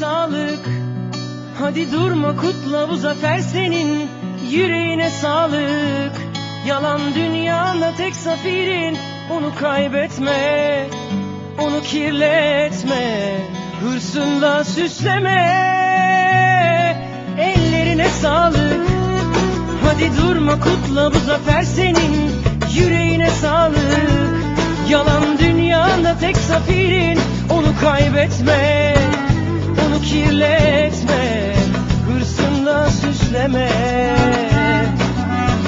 sağlık. Hadi durma kutla bu zafer senin Yüreğine sağlık. Yalan dünyanda tek zafirin Onu kaybetme Onu kirletme. Hırsınla süsleme Ellerine sağlık. Hadi durma kutla bu zafer senin Yüreğine sağlık. Yalan dünyanda tek zafirin Onu kaybetme Süsleme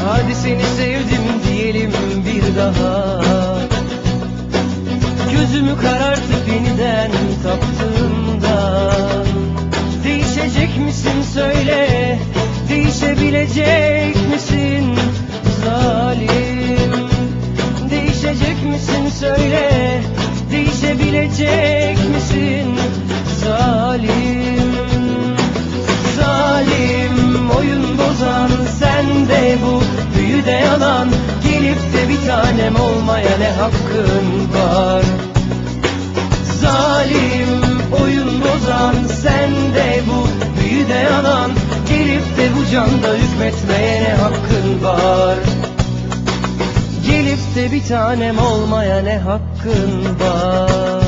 Hadi seni sevdim diyelim bir daha. Gözümü karartıp yeniden taptığımda Değişecek misin söyle Değişebilecek misin zalim? Değişecek misin söyle Değişebilecek olmaya ne hakkın var? Zalim oyun bozan sen de bu. Büyü de yalan Gelip de bu canda hükmetmeye ne hakkın var? Gelip de bir tanem olmaya ne hakkın var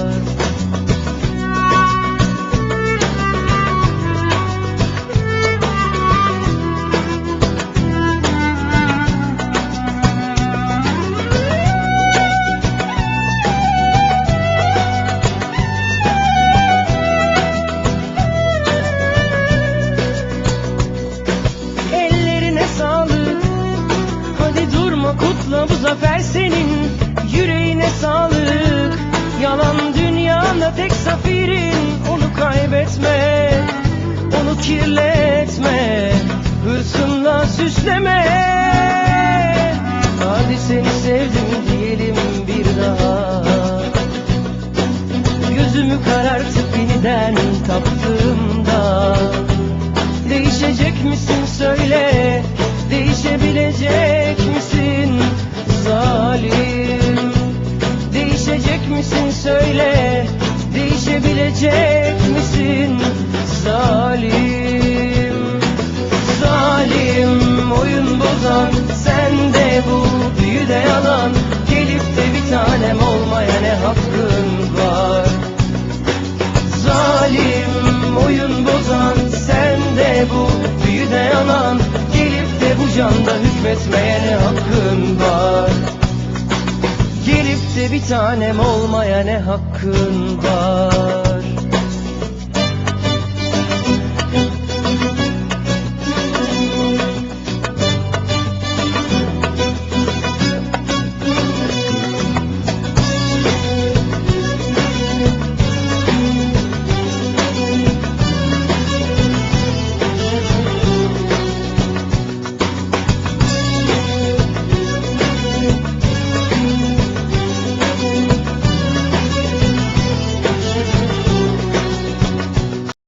kutla bu zafer senin Yüreğine sağlık. Yalan dünyanda tek zafirin Onu kaybetme Onu kirletme Hırsınla süsleme. Hadi seni sevdim diyelim bir daha. Gözümü karartıp yeniden taptığımda Değişecek misin söyle Değişebilecek misin zalim Zalim oyun bozan sen de bu büyü de yalan. Gelip de bir tanem olmaya ne hakkın var? Zalim oyun bozan sen de bu büyü de yalan. Gelip de bu canda hükmetmeye ne hakkın var? Gelip de bir tanem olmaya ne hakkın var